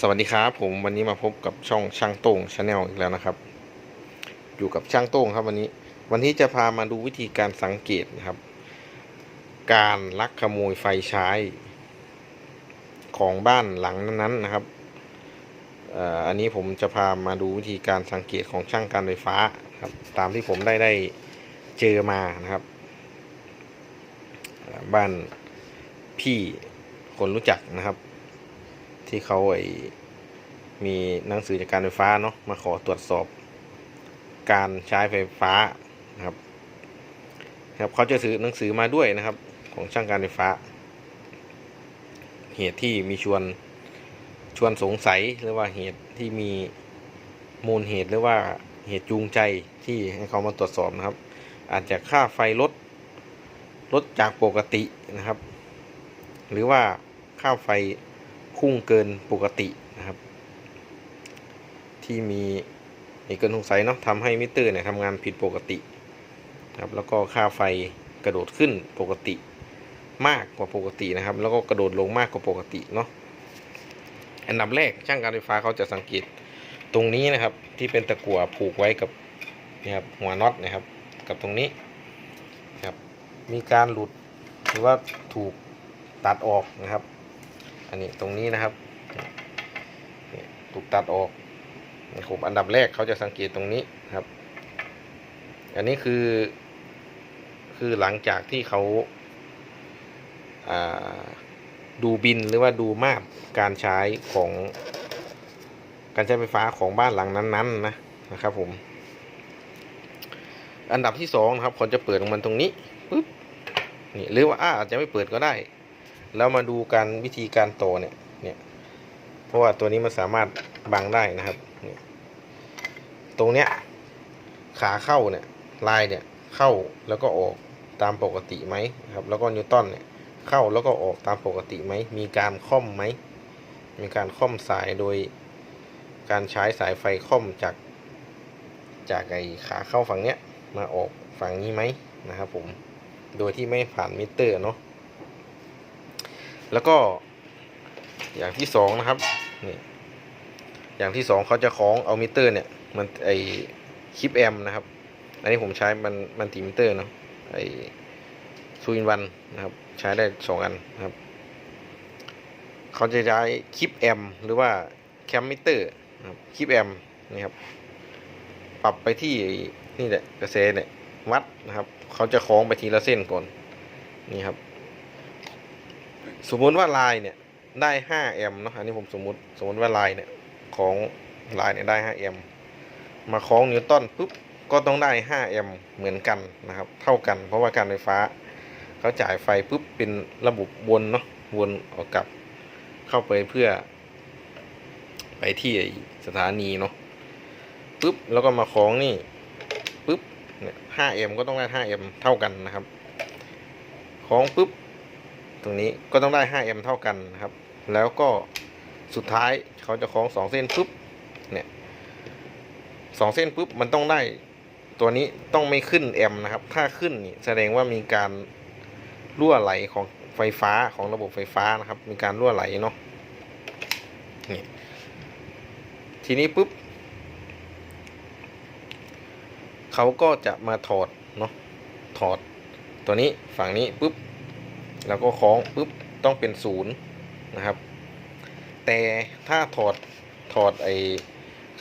สวัสดีครับผมวันนี้มาพบกับช่องช่างโต้งชาแนลอีกแล้วนะครับ อยู่กับช่างโต้งครับวันนี้ วันนี้จะพามาดูวิธีการสังเกตนะครับ การลักขโมยไฟใช้ ของบ้านหลังนั้นๆนะครับอันนี้ผมจะพามาดูวิธีการสังเกตของช่างการไฟฟ้าครับ ตามที่ผมได้ได้เจอมานะครับ บ้านพี่คนรู้จักนะครับ ที่เขาไอมีหนังสือจากการไฟฟ้าเนาะมาขอตรวจสอบการใช้ไฟฟ้านะครับครับเขาจะซื้อหนังสือมาด้วยนะครับ ของช่างการไฟฟ้า เหตุที่มีชวนชวนสงสัยหรือว่าเหตุที่มีมูลเหตุหรือว่าเหตุจูงใจที่ให้เขามาตรวจสอบนะครับ อาจจะค่าไฟลดลดจากปกตินะครับ หรือว่าค่าไฟ พุ่งเกินปกตินะครับ ที่มีเอกสงสัยเนาะทำให้มิเตอร์เนี่ยทำงานผิดปกติครับแล้วก็ค่าไฟกระโดดขึ้นปกติมากกว่าปกตินะครับ แล้วก็กระโดดลงมากกว่าปกติเนาะอันดับแรกช่างการไฟฟ้าเขาจะสังเกตตรงนี้นะครับ ที่เป็นตะกั่วผูกไว้กับนะครับหัวน็อตนะครับ กับตรงนี้ครับมีการหลุดหรือว่าถูกตัดออกนะครับ อันนี้ตรงนี้นะครับถูกตัดออกนะครับอันดับแรกเขาจะสังเกตตรงนี้ครับ อันนี้คือ คือหลังจากที่เขาาดูบินหรือว่าดูมาตรการใช้ของ การใช้ไฟฟ้าของบ้านหลังนั้นๆนะนะครับผม อันดับที่สองครับเขาจะเปิดของมันตรงนี้ปึ๊บนี่หรือว่าอาจจะไม่เปิดก็ได้ แล้วมาดูการวิธีการโตเนี่ยเนี่ยเพราะว่าตัวนี้มันสามารถบังได้นะครับตรงเนี้ยขาเข้าเนี่ยลายเนี่ยเข้าแล้วก็ออกตามปกติไหมครับ แล้วก็นิวตันเนี่ยเข้าแล้วก็ออกตามปกติไหมมีการค่อมไหมมีการค่อมสายโดยการใช้สายไฟค่อมจาก จากไอขาเข้าฝั่งเนี้ยมาออกฝั่งนี้ไหมนะครับผมโดยที่ไม่ผ่านมิเตอร์เนาะ แล้วก็อย่างที่สองนะครับนี่อย่างที่สองเขาจะคล้องเอามิเตอร์เนี่ยมันไอคลิปแอมนะครับ อันนี้ผมใช้มันมันติมิเตอร์เนาะไอซูอินวันนะครับ ใช้ได้สองอันนะครับเขาจะใช้คลิปแอมหรือว่าแคมมิเตอร์นะครับคลิปแอมนี่ครับปรับไปที่นี่แหละกระแสเนี่ยวัดนะครับ เขาจะคล้องไปทีละเส้นก่อนนี่ครับ สมมุติว่าลายเนี่ยได้5แอมป์เนาะอันนี้ผมสมมุติสมมติว่าลายเนี่ยของลายเนี่ยได้5แอมป์มาคล้องนิวตันปุ๊บก็ต้องได้5แอมป์เหมือนกันนะครับ เท่ากันเพราะว่าการไฟฟ้าเขาจ่ายไฟปุ๊บเป็นระบบวนเนาะวนออกกลับเข้าไปเพื่อ ไปที่สถานีเนาะปุ๊บแล้วก็มาคล้องนี่ปุ๊บเนี่ย5แอมป์ก็ต้องได้5แอมป์เท่ากันนะครับคล้องปุ๊บ ตรงนี้ก็ต้องได้5แอมป์เท่ากันนะครับ แล้วก็สุดท้ายเขาจะคล้อง2เส้นปุ๊บเนี่ยสองเส้นปุ๊บมันต้องได้ตัวนี้ต้องไม่ขึ้นแอมป์นะครับ ถ้าขึ้นนี่แสดงว่ามีการรั่วไหลของไฟฟ้าของระบบไฟฟ้านะครับ มีการรั่วไหลเนาะนี่ทีนี้ปุ๊บเขาก็จะมาถอดเนาะถอดตัวนี้ฝั่งนี้ปุ๊บ แล้วก็คล้องปุ๊บต้องเป็นศูนย์นะครับ แต่ถ้าถอดถอดไอ้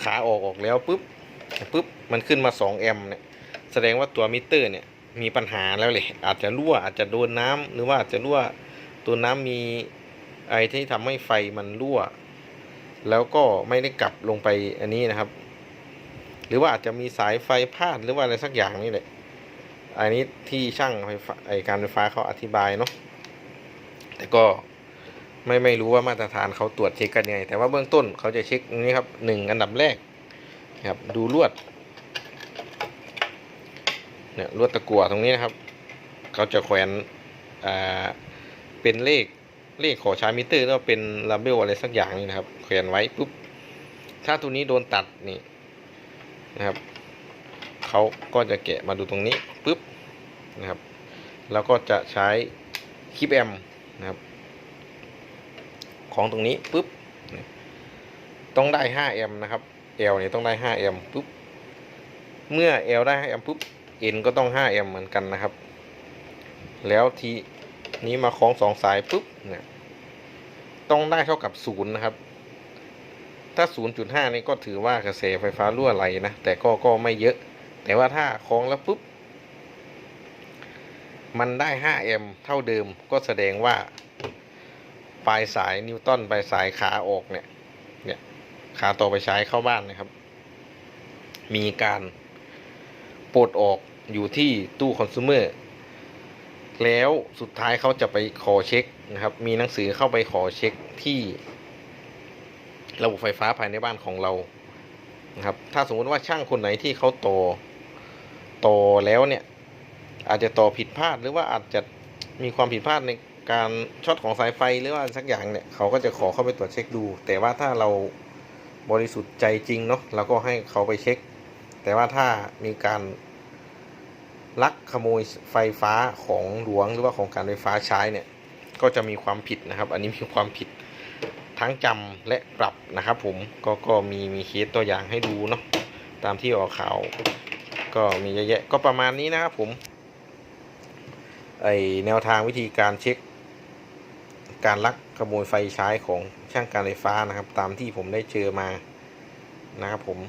ขาออกออกแล้วปุ๊บปุ๊บมันขึ้นมา 2 แอมเนี่ยแสดงว่าตัวมิเตอร์เนี่ยมีปัญหาแล้วเลยอาจจะรั่วอาจจะโดนน้ำหรือว่าอาจจะรั่วตัวน้ำมีไอที่ทำให้ไฟมันรั่ว แล้วก็ไม่ได้กลับลงไปอันนี้นะครับ หรือว่าอาจจะมีสายไฟพลาดหรือว่าอะไรสักอย่างนี่แหละอันนี้ที่ช่างไฟไอการไฟฟ้าเขาอธิบายเนาะ แต่ก็ไม่ไม่รู้ว่ามาตรฐานเขาตรวจเช็คกันยังไง แต่ว่าเบื้องต้นเขาจะเช็คนี้ครับหนึ่งอันดับแรกนะครับดูลวดเนี่ยลวดตะกั่วตรงนี้นะครับเขาจะแขวนอ่าเป็นเลขเลขขอใช้มิเตอร์แล้วเป็นลาเบลอะไรสักอย่างนี่นะครับแขวนไว้ปุ๊บถ้าตัวนี้โดนตัดนี่นะครับเขาก็จะแกะมาดูตรงนี้ปุ๊บนะครับ แล้วก็จะใช้คลิปแอม นะครับ ของตรงนี้ปุ๊บต้องได้5แอมป์นะครับ L เนี่ยต้องได้5แอมป์ปุ๊บเมื่อ L ได้5แอมป์ปุ๊บ N ก็ต้อง5แอมป์เหมือนกันนะครับ แล้วทีนี้มาคล้องสองสายปุ๊บเนี่ยต้องได้เท่ากับศูนย์นะครับ ถ้า 0.5 นี่ก็ถือว่ากระแสไฟฟ้ารั่วไหลนะแต่ก็ก็ไม่เยอะ แต่ว่าถ้าคล้องแล้วปุ๊บ มันได้ 5 แอมป์เท่าเดิมก็แสดงว่า ปลายสายนิวตันปลายสายขาออกเนี่ย เนี่ย ขาต่อไปใช้เข้าบ้านนะครับ มีการปลดออกอยู่ที่ตู้คอน sumer แล้วสุดท้ายเขาจะไปขอเช็คนะครับ มีหนังสือเข้าไปขอเช็คที่ ระบบไฟฟ้าภายในบ้านของเรานะครับ ถ้าสมมติว่าช่างคนไหนที่เขาต่อต่อแล้วเนี่ย อาจจะต่อผิดพลาดหรือว่าอาจจะมีความผิดพลาดในการช็อตของสายไฟหรือว่าสักอย่างเนี่ยเขาก็จะขอเข้าไปตรวจเช็คดู แต่ว่าถ้าเราบริสุทธิ์ใจจริงเนาะเราก็ให้เขาไปเช็ค แต่ว่าถ้ามีการลักขโมยไฟฟ้าของหลวงหรือว่าของการไฟฟ้าใช้เนี่ยก็จะมีความผิดนะครับ อันนี้มีความผิดทั้งจำและปรับนะครับ ผมก็ก็มีมีเคสตัวอย่างให้ดูเนาะตามที่ออกข่าว ก็มีเยอะแยะก็ประมาณนี้นะครับผม ไอแนวทางวิธีการเช็ค การลักขโมยไฟใช้ของช่างการไฟฟ้านะครับ ตามที่ผมได้เจอมานะครับผม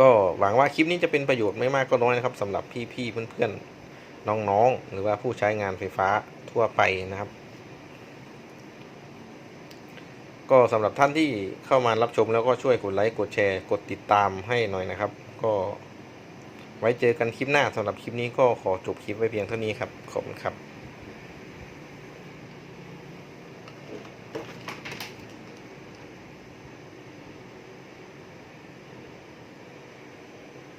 ก็หวังว่าคลิปนี้จะเป็นประโยชน์ไม่มากก็น้อยนะครับสำหรับพี่ๆเพื่อนๆน้องๆ หรือว่าผู้ใช้งานไฟฟ้าทั่วไปนะครับ ก็สำหรับท่านที่เข้ามารับชมแล้วก็ช่วยกดไลค์กดแชร์ กดติดตามให้หน่อยนะครับ ก็ ไว้เจอกันคลิปหน้าสำหรับคลิปนี้ก็ขอจบคลิปไว้เพียงเท่านี้ครับ ขอบคุณครับ